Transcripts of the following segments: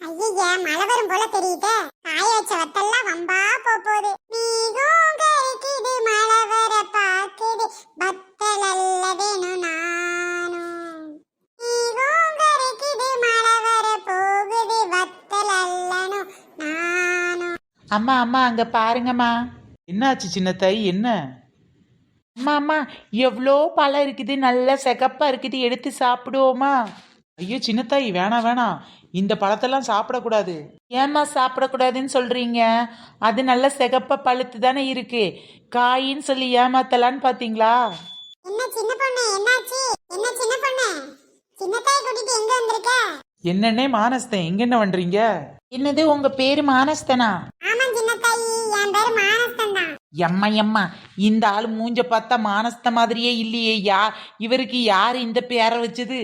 ஐயா மழை வரும் போல தெரியுதே. காய வச்ச வத்தெல்லாம் வம்பா போப் போகுது மேகம் கருக்குது மழை வர பாக்குது வத்தல் அல்ல வேணும் நானும் மேகம் மழை வர போகுது. வத்தல் அல்லனும் நானும் அம்மா அம்மா அங்க பாருங்கம்மா. என்னாச்சு சின்ன தாய் என்ன? அம்மா அம்மா எவ்வளோ பழம் இருக்குது. நல்லா செகப்பாக இருக்குது. எடுத்து சாப்பிடுவோமா? ஐயோ சின்ன தாய் வேணாம் வேணாம். இந்த பழத்தெல்லாம் சாப்பிடக்கூடாது. ஏம்மா சாப்பிடக்கூடாதுன்னு சொல்றீங்க? அது நல்ல சிகப்பா பழுத்து தானே இருக்கு. காயின்னு சொல்லி ஏமாத்தலான்னு பாத்தீங்களா? என்ன சின்ன பொண்ணு? என்னாச்சு? என்ன சின்ன பொண்ணு? சின்னத்தாய் கூட்டிட்டு எங்க வந்திருக்க? என்னன்னே மானஸ்தேன்? எங்க என்ன பண்றீங்க? என்னது உங்க பேரு மானஸ்தனா? ஆமா சின்னத்தாயி என் பேரு மானஸ்தன் தான். எம்மா எம்மா. இந்த ஆள் மூஞ்ச பார்த்தா மானஸ்த மாதிரியே இல்லையே யா. இவருக்கு யாரு இந்த பேரை வச்சது?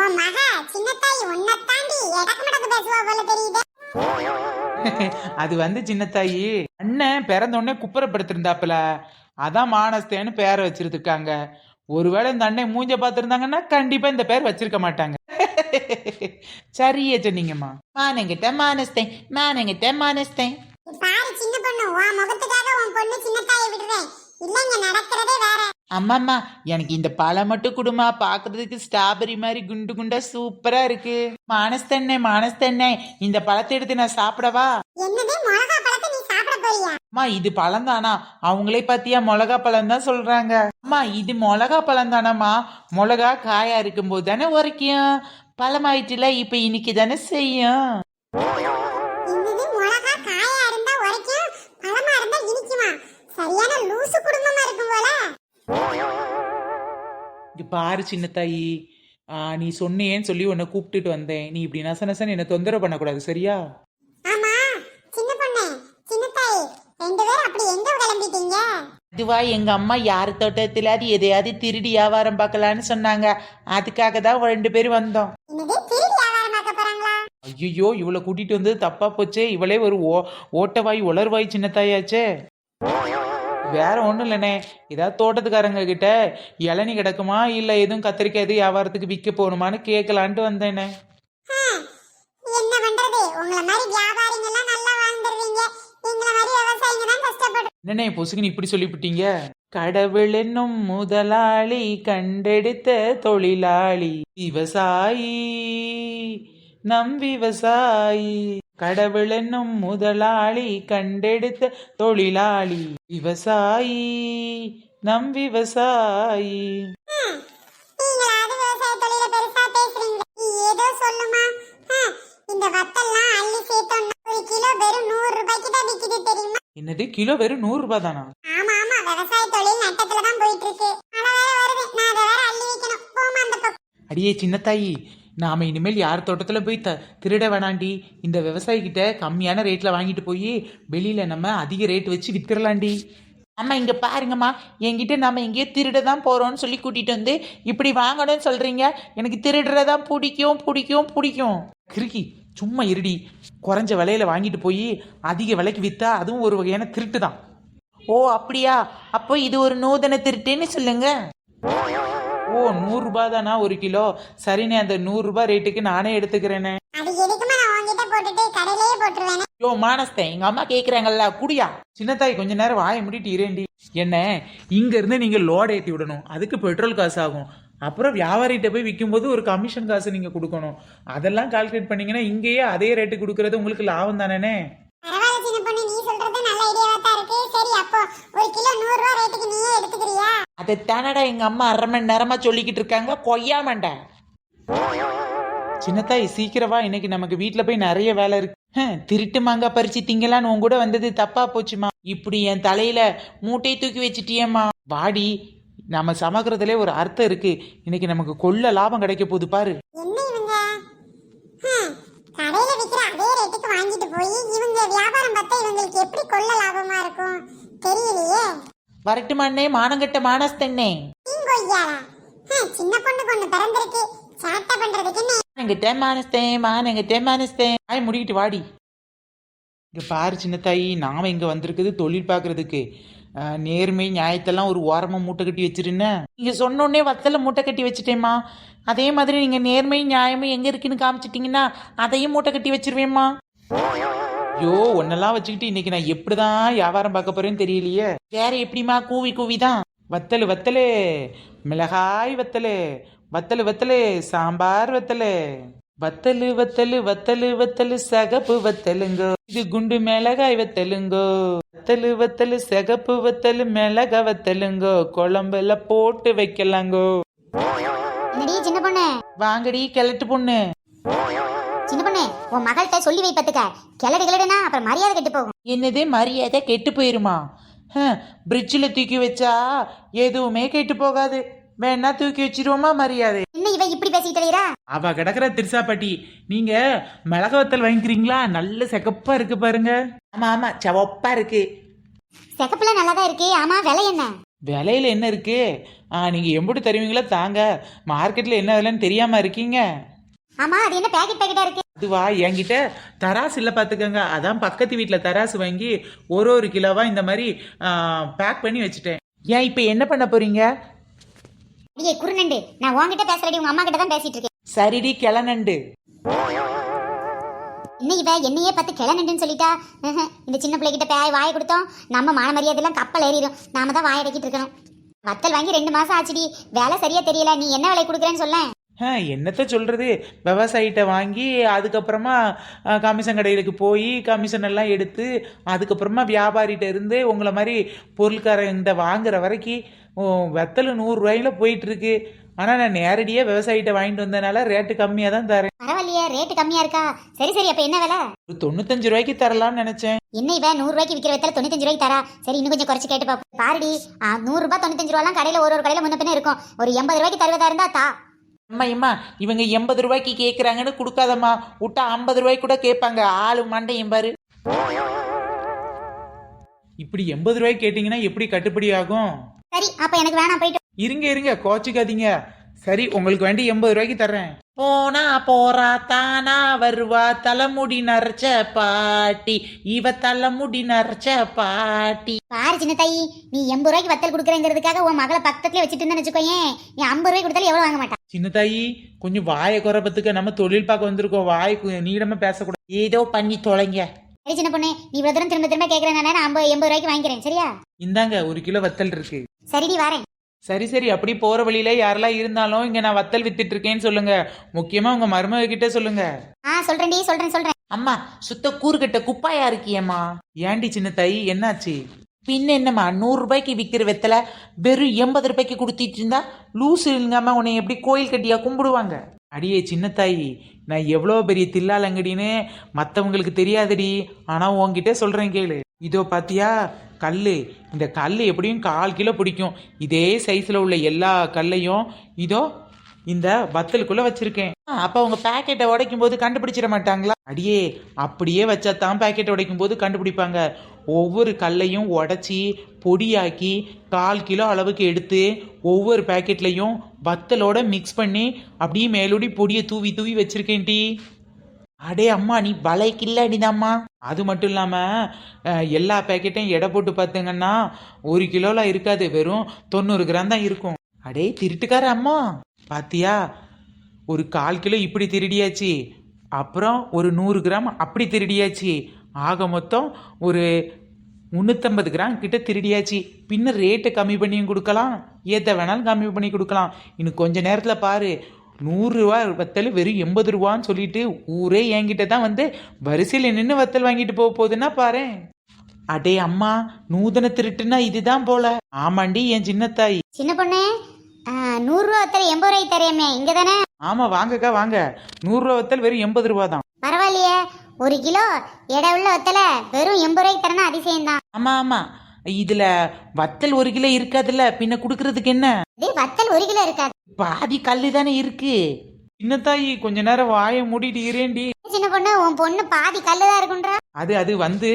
உன் மக சின்னத்தாயி உன்னை தாண்டி எடக்கு மடக்கு பேசுவா போல தெரியுது. அது வந்து சின்ன தாயி. அண்ணன் பிறந்த உடனே குப்புறப்படுத்திருந்தாப்புல. அதான் மானஸ்தேன்னு பேரை வச்சிருக்காங்க ஒருவேளை இந்த அண்ணன் மூஞ்ச பார்த்துருந்தாங்கன்னா கண்டிப்பா இந்த பேர் வச்சிருக்க மாட்டாங்க. சரியே சொன்னீங்கம்மா. மானங்கிட்ட மானஸ்தேன் மானங்கிட்ட மானஸ்தேன் பாரு சின்ன பொண்ணு உன் முகத்துக்காக உன் பொண்ணு சின்னத்தாயை விடுறேன் இல்லைங்க நடக்கிறதே வேற. அம்மாம்மா எனக்கு இந்த பழம் மட்டும் குடுமா பாக்குறதுக்கு ஸ்ட்ராபெரி மாதிரி குண்டு குண்டா சூப்பரா இருக்கு. மானஸ்தண்ணே மானஸ்தண்ணே இந்த பழத்தை எடுத்து நான் சாப்பிடவா? அம்மா இது பழம் தானா? அவங்களே பாத்தியா மிளகா பழம் தான் சொல்றாங்க. அம்மா இது மிளகா பழம் தானம்மா? மிளகா காயா இருக்கும்போது தானே உரைக்கும். பழமாயிட்டுல இப்ப இன்னைக்கு தானே செய்யும். பழமா சரியான லூசு குடும்பமா இருக்கும் போல. இங்க பாரு சின்ன தாயி. ஆ, நீ சொன்னியேன்னு சொல்லி உன்னை கூப்பிட்டுட்டு வந்தேன். நீ இப்படி நச நசன்னு என்னை தொந்தரவு பண்ணக்கூடாது சரியா? சின்னத்தாயி இதுவா எங்க அம்மா யார் தோட்டத்துல அது எதையாவது திருடி வியாபாரம் பார்க்கலான்னு சொன்னாங்க. அதுக்காக தான் ரெண்டு பேரும் வந்தோம். ஐயோ இவளை கூட்டிட்டு வந்து தப்பா போச்சே. இவளே ஒரு ஓ ஓட்டவாய் உளர்வாய் சின்ன தாயாச்சே. வேற ஒன்றும் இல்லைண்ணே. ஏதாவது தோட்டத்துக்காரங்க கிட்ட இளநி கிடக்குமா? இல்லை எதுவும் கத்திரிக்காய் எதுவும் வியாபாரத்துக்கு விற்க போகணுமான்னு கேட்கலான்ட்டு கஷ்டப்படுறோம் என்னண்ணே பொசுக்குன்னு இப்படி சொல்லிவிட்டீங்க? கடவுள் என்னும் முதலாளி கண்டெடுத்த தொழிலாளி விவசாயி நம் விவசாயி. கடவுள் என்னும் முதலாளி கண்டெடுத்த தொழிலாளி விவசாயி நம் விவசாயி. என்னது கிலோ வெறும் நூறு ரூபாய் தானா? ஆமா ஆமா விவசாய தொழில் நட்டத்துல தான் போயிட்டு இருக்கு. அடியே சின்னத்தாயி நாம் இனிமேல் யார் தோட்டத்தில் போய் த திருட வேணாண்டி. இந்த விவசாயிக்கிட்ட கம்மியான ரேட்டில் வாங்கிட்டு போய் வெளியில் நம்ம அதிக ரேட் வச்சு விற்கிறலாண்டி அம்மா இங்கே பாருங்கம்மா. என்கிட்ட நம்ம எங்கேயோ திருட தான் போகிறோம்னு சொல்லி கூட்டிகிட்டு வந்து இப்படி வாங்கணும்னு சொல்கிறீங்க எனக்கு திருடுறதா பிடிக்கும் பிடிக்கும் பிடிக்கும். கிறுக்கி சும்மா இருடி. குறைஞ்ச விலையில வாங்கிட்டு போய் அதிக விலைக்கு விற்றா அதுவும் ஒரு வகையான திருட்டு தான் ஓ அப்படியா? அப்போ இது ஒரு நூதன திருட்டுன்னு சொல்லுங்க. ஓ நூறு ரூபாய் தானா ஒரு கிலோ? சரிண்ணே அந்த நூறு ரூபாய் ரேட்டுக்கு நானே எடுத்துக்கிறேனே. அது எதுக்குமா நான் உங்ககிட்ட போட்டுட்டு கடையிலேயே போட்டுருவேன்? யோ மானஸ்தேன் எங்க அம்மா கேக்குறாங்கல்ல குடியா. சின்னத்தாய் கொஞ்ச நேரம் வாயை முடிட்டு இரேண்டி. என்ன இங்க இருந்து நீங்க லோட் ஏத்தி விடணும். அதுக்கு பெட்ரோல் காசு ஆகும். அப்புறம் வியாபாரிகிட்ட போய் விற்கும்போது ஒரு கமிஷன் காசு நீங்க கொடுக்கணும். அதெல்லாம் கால்குலேட் பண்ணீங்கன்னா இங்கேயே அதே ரேட்டு கொடுக்கறது உங்களுக்கு லாபம் தானே பரவாயில்ல சின்ன பொண்ணு நீ சொல்றது நல்ல ஐடியாவா தான் இருக்கு. சரி அப்போ ஒரு கிலோ நூறு ரூபாய் ரேட்டுக்கு நீயே எடுத்துக்கிறியா? அதை தானடா எங்க அம்மா அரை மணி நேரமா சொல்லிக்கிட்டு இருக்காங்க கொய்யாமண்டா சின்னத்தாய் சீக்கிரவா இன்னைக்கு நமக்கு வீட்ல போய் நிறைய வேலை இருக்கு. திருட்டு மாங்காய் பறிச்சு திங்கலான்னு உன் கூட வந்தது தப்பா போச்சுமா? இப்படி என் தலையில மூட்டையை தூக்கி வச்சிட்டியேம்மா. வாடி நம்ம சமைக்கிறதுலே ஒரு அர்த்தம் இருக்கு. இன்னைக்கு நமக்கு கொள்ள லாபம் கிடைக்க போகுது பாரு. கடையில விக்கிற அதே ரேட்டுக்கு வாங்கிட்டு போய் இவங்க வியாபாரம் பார்த்தா இவங்களுக்கு எப்படி கொள்ள லாபமா இருக்கும்? வரட்டுமாண்ணே மானங்கட்ட மானஸ்தண்ணே சின்ன பொண்ணு பொண்ணு பிறந்திருக்கு. சாட்டை பண்றதுக்கு மானங்கிட்ட மானஸ்தேன் மானங்கிட்ட மானஸ்தேன் ஆய் முடிக்கிட்டு வாடி. இங்க பாரு சின்னத்தாயி நாம இங்க வந்திருக்குது தொழில் பார்க்கறதுக்கு நேர்மை நியாயத்தெல்லாம் ஒரு ஓரமாக மூட்டை கட்டி வச்சிருன்னு நீங்கள் சொன்னோடனே வத்தலை மூட்டை கட்டி வச்சுட்டேம்மா. அதே மாதிரி நீங்கள் நேர்மை நியாயமும் எங்கே இருக்குன்னு காமிச்சிட்டிங்கன்னா அதையும் மூட்டை கட்டி வச்சிருவேம்மா. ஐயோ ஒன்னெல்லாம் வச்சுக்கிட்டு இன்னைக்கு நான் எப்படிதான் வியாபாரம் பார்க்க போறேன்னு தெரியலையே. வேற எப்படிம்மா கூவி கூவி தான் வத்தலு வத்தலு. மிளகாய் வத்தலு. வத்தலு வத்தலு. சாம்பார் வத்தலு. வத்தலு வத்தலு வத்தலு வத்தலு. சகப்பு வத்தலுங்கோ. இது குண்டு மிளகாய் வத்தலுங்கோ. வத்தலு வத்தலு சகப்பு வத்தலு மிளகாய் வத்தலுங்கோ. குழம்புல போட்டு வைக்கலாங்கோ. என்னடி சின்ன பொண்ணு? வாங்கடி கிழட்டு பொண்ணு. சின்ன பொண்ணு உன் மகள்கிட்ட சொல்லி வை பத்துக்க கிளடு கிளடுனா அப்புறம் மரியாதை கெட்டு போகும். என்னது மரியாதை கெட்டு போயிருமா? பிரிட்ஜில் தூக்கி வச்சா எதுவுமே கெட்டு போகாது. வேணா தூக்கி வச்சிருவோமா மரியாதை? என்ன இவ இப்படி பேசிட்டு அவ கிடக்குற திருசாப்பாட்டி நீங்க மிளக வத்தல் வாங்கிக்கிறீங்களா? நல்ல செகப்பா இருக்கு பாருங்க. ஆமா ஆமா செவப்பா இருக்கு. செகப்புல நல்லாதான் இருக்கு. ஆமா விலை என்ன? விலையில என்ன இருக்கு? ஆ நீங்க எம்புட்டு தருவீங்களோ? தாங்க. மார்க்கெட்ல என்ன விலைன்னு தெரியாம இருக்கீங்க. ஆமா அது என்ன பேக்கெட் பேக்கெட்டா இருக்கு? அதுவா? என்கிட்ட தராசு இல்லை பார்த்துக்கங்க அதான் பக்கத்து வீட்டில் தராசு வாங்கி ஒரு ஒரு கிலோவா இந்த மாதிரி பேக் பண்ணி வச்சுட்டேன். ஏன் இப்போ என்ன பண்ண போறீங்க? அடியே குறுநண்டு. நான் உன்கிட்ட பேசுறடி உங்க அம்மா கிட்ட தான் பேசிட்டு இருக்கேன். சரிடி கிளநண்டு. என்ன இவ? என்னையே பார்த்து கிளநண்டுன்னு சொல்லிட்டா. இந்த சின்ன பிள்ளைகிட்ட பேய் வாயை கொடுத்தோம். நம்ம மான மரியாதையெல்லாம் கப்பல் ஏறிடும் நாம தான் வாய் அடக்கிட்டு இருக்கணும். வத்தல் வாங்கி ரெண்டு மாசம் ஆச்சுடி. வேலை சரியா தெரியல. நீ என்ன விலை கொடுக்குறேன்னு சொல்ல ஆ, என்னத்த சொல்றது? விவசாயிட்ட வாங்கி அதுக்கப்புறமா கமிஷன் கடைகளுக்கு போய் கமிஷன் எல்லாம் எடுத்து அதுக்கப்புறமா வியாபாரிகிட்ட இருந்து உங்களை மாதிரி பொருள்காரங்கிட்ட வாங்குற வரைக்கும் வெத்தல் நூறுரூவாயில போயிட்டு இருக்கு ஆனால் நான் நேரடியாக விவசாயிகிட்ட வாங்கிட்டு வந்தனால ரேட்டு கம்மியாக தான் தரேன். பரவாயில்லையே ரேட்டு கம்மியா இருக்கா? சரி சரி அப்ப என்ன விலை? ஒரு தொண்ணூத்தஞ்சு ரூபாய்க்கு தரலாம்னு நினச்சேன். என்ன இவ? நூறு ரூபாய்க்கு விற்கிற வித்தல தொண்ணூத்தஞ்சு ரூபாய்க்கு தரா? சரி இன்னும் கொஞ்சம் குறைச்சு கேட்டு பாப்போம். பாருடி ஆ, நூறு ரூபாய் தொண்ணூத்தஞ்சு ரூபாய்லாம் கடையில ஒரு ஒரு கடையில முன்ன பின்ன இருக்கும். ஒரு எண்பது ரூபாய்க்கு தருவதா இருந்தா தா. அம்மா அம்மா இவங்க எண்பது ரூபாய்க்கு கேட்குறாங்கன்னு கொடுக்காதம்மா. விட்டா ஐம்பது ரூபாய்க்கு கூட கேட்பாங்க. ஆளு மண்டையும் பாரு. இப்படி எண்பது ரூபாய்க்கு கேட்டிங்கன்னா எப்படி கட்டுப்படி ஆகும்? சரி அப்ப எனக்கு வேணாம் போயிட்டு. இருங்க இருங்க கோச்சிக்காதீங்க. சரி உங்களுக்கு வேண்டி எண்பது ரூபாய்க்கு தர்றேன். போனா போறா தானா வருவா தலைமுடி நரைச்ச பாட்டி. இவ தலைமுடி நரைச்ச பாட்டி. பாரு சின்ன தாயி நீ எண்பது ரூபாய்க்கு வத்தல் கொடுக்குறேங்கிறதுக்காக உன் மகளை பக்கத்துல வச்சுட்டு இருந்தேன்னு வச்சுக்கோயேன் நீ ஐம்பது ரூபாய்க்கு கொடுத்தாலும் எவ்வளவு வாங்க மாட்டான்? சின்ன தாயி கொஞ்சம் வாயை குறைப்பத்துக்கு நம்ம தொழில் பார்க்க வந்திருக்கோம். வாய் நீளமா பேசக்கூடாது. ஏதோ பண்ணி தொலைங்க. சரி சின்ன பொண்ணு நீ இவ்வளவு தூரம் திரும்ப திரும்ப கேட்கறேன் நான் ஐம்பது எண்பது ரூபாய்க்கு வாங்கிக்கிறேன். சரியா? இந்தாங்க ஒரு கிலோ வத்தல் இருக்கு. சரிடி வரேன். சரி சரி அப்படி போற வழியில யாரெல்லாம் இருந்தாலும் இங்க நான் வத்தல் வித்துட்டு இருக்கேன்னு சொல்லுங்க. முக்கியமா உங்க மருமக கிட்ட சொல்லுங்க. ஆ சொல்றேன்டி சொல்றேன் சொல்றேன். அம்மா சுத்த கூறுகட்ட குப்பாயா இருக்கியம்மா. ஏண்டி சின்ன தாயி என்னாச்சு? பின்ன என்னம்மா நூறு ரூபாய்க்கு விற்கிற வெத்தலை வெறும் எண்பது ரூபாய்க்கு கொடுத்துட்டு இருந்தா லூசு இல்லைங்கம்மா உன்னை எப்படி கோயில் கட்டியா கும்பிடுவாங்க? அடியே சின்ன தாயி நான் எவ்வளோ பெரிய தில்லாலங்கடின்னு மற்றவங்களுக்கு தெரியாதடி. ஆனால் உன்கிட்ட சொல்கிறேன் கேளு. இதோ பாத்தியா கல் இந்த கல் எப்படியும் கால் கிலோ பிடிக்கும். இதே சைஸில் உள்ள எல்லா கல்லையும் இதோ இந்த வத்தலுக்குள்ளே வச்சுருக்கேன். அப்ப அவங்க பேக்கெட்டை உடைக்கும் போது கண்டுபிடிச்சிட மாட்டாங்களா? அடியே அப்படியே வச்சா தான் பேக்கெட் உடைக்கும் போது கண்டுபிடிப்பாங்க. ஒவ்வொரு கல்லையும் உடச்சி பொடியாக்கி கால் கிலோ அளவுக்கு எடுத்து ஒவ்வொரு பேக்கெட்லையும் வத்தலோட மிக்ஸ் பண்ணி அப்படியே மேலோடி பொடியை தூவி தூவி வச்சிருக்கேன் டீ. அடே அம்மா நீ பலை கில்லாடிதாம்மா அது மட்டும் இல்லாமல் எல்லா பேக்கெட்டையும் எடை போட்டு பார்த்தீங்கன்னா ஒரு கிலோலாம் இருக்காது. வெறும் தொண்ணூறு கிராம் தான் இருக்கும். அடே திருட்டுக்கார அம்மா. பாத்தியா? ஒரு கால் கிலோ இப்படி திருடியாச்சு. அப்புறம் ஒரு நூறு கிராம் அப்படி திருடியாச்சு. ஆக மொத்தம் ஒரு முந்நூற்றம்பது கிராம் கிட்ட திருடியாச்சு. பின்ன ரேட்டை கம்மி பண்ணியும் கொடுக்கலாம். ஏற்ற வேணாலும் கம்மி பண்ணி கொடுக்கலாம். இன்னும் கொஞ்ச நேரத்தில் பாரு. நூறுரூவா வத்தல் வெறும் எண்பது ரூபான்னு சொல்லிட்டு ஊரே என்கிட்ட தான் வந்து வரிசையில் நின்று வத்தல் வாங்கிட்டு போக போகுதுன்னா பாரு. அடே அம்மா நூதன திருட்டுனா இதுதான் போல. ஆமாண்டி என் சின்னத்தாய். சின்ன பொண்ணு ஆ, நூறு ரூபா வத்தல் எண்பது ரூபாய்க்கு தரேமே இங்க தானே? ஆமாம் வாங்கக்கா வாங்க. நூறுரூவா வத்தல் வெறும் எண்பது ரூபா தான். பரவாயில்லையே. ஒரு கிலோ எடை உள்ள வத்தல வெறும் எண்பது ரூபாய்க்கு தரேன்னா அதிசயம் தான். ஆமா ஆமா. இதுல வத்தல் ஒரு கிலோ இருக்காதுல்ல பின்ன குடுக்கறதுக்கு என்ன? வத்தல் ஒரு கிலோ இருக்காது. பாதி கல்லு தானே இருக்கு. சின்னத்தாயி கொஞ்ச நேரம் வாயை மூடிட்டு இரேண்டி சின்ன பொண்ணு உன் பொண்ணு பாதி கல்லுதான் இருக்குன்றா. அது அது வந்து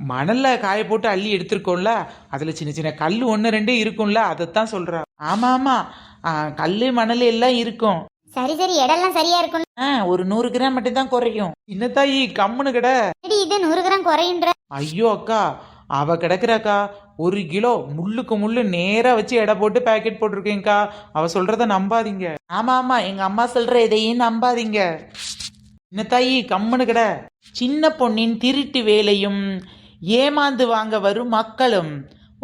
மணல்ல காய போட்டு அள்ளி எடுத்திருக்கோம்ல அதுல சின்ன சின்ன கல் ஒன்று ரெண்டு இருக்கும்ல அதைத்தான் சொல்றா ஆமா ஆமா. ஆ, கல்லு மணல் எல்லாம் இருக்கும். சரி சரி எடெல்லாம் சரியா இருக்கும் ஆ, ஒரு நூறு கிராம் மட்டும் தான் குறையும். சின்னத்தாயி கம்முன்னு கிட. இது நூறு கிராம் குறையுன்ற. ஐயோ அக்கா. அவ கிடக்குறாக்கா. ஒரு கிலோ முள்ளுக்கு முள்ளு நேரா வச்சு எடை போட்டு பேக்கெட் போட்டிருக்கேங்க்கா அவ சொல்றத நம்பாதீங்க. ஆமா ஆமா. எங்க அம்மா சொல்ற எதையும் நம்பாதீங்க. என்ன தாயி கம்முனு கிட. சின்ன பொண்ணின் திருட்டு வேலையும் ஏமாந்து வாங்க வரும் மக்களும்.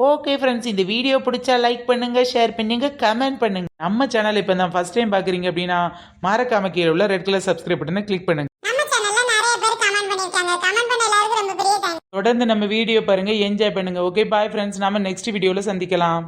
ஓகே ஃப்ரெண்ட்ஸ் இந்த வீடியோ பிடிச்சா லைக் பண்ணுங்க ஷேர் பண்ணுங்க கமெண்ட் பண்ணுங்க. நம்ம சேனல் இப்போ தான் ஃபர்ஸ்ட் டைம் பார்க்குறீங்க அப்படின்னா மறக்காம கீழே உள்ள ரெட் கலர் சப்ஸ்கிரைப் பட்டனை கிளிக் பண்ணுங்க. நம்ம சேனல்ல நிறைய பேர் கமெண்ட் பண்ணிருக்காங்க கமெண்ட் பண்ண எல்லாருக்கும் ரொம்ப பெரிய தேங்க்ஸ் தொடர்ந்து நம்ம வீடியோ பாருங்க என்ஜாய் பண்ணுங்க. ஓகே பாய் ஃப்ரெண்ட்ஸ் நாம நெக்ஸ்ட் வீடியோவில் சந்திக்கலாம்.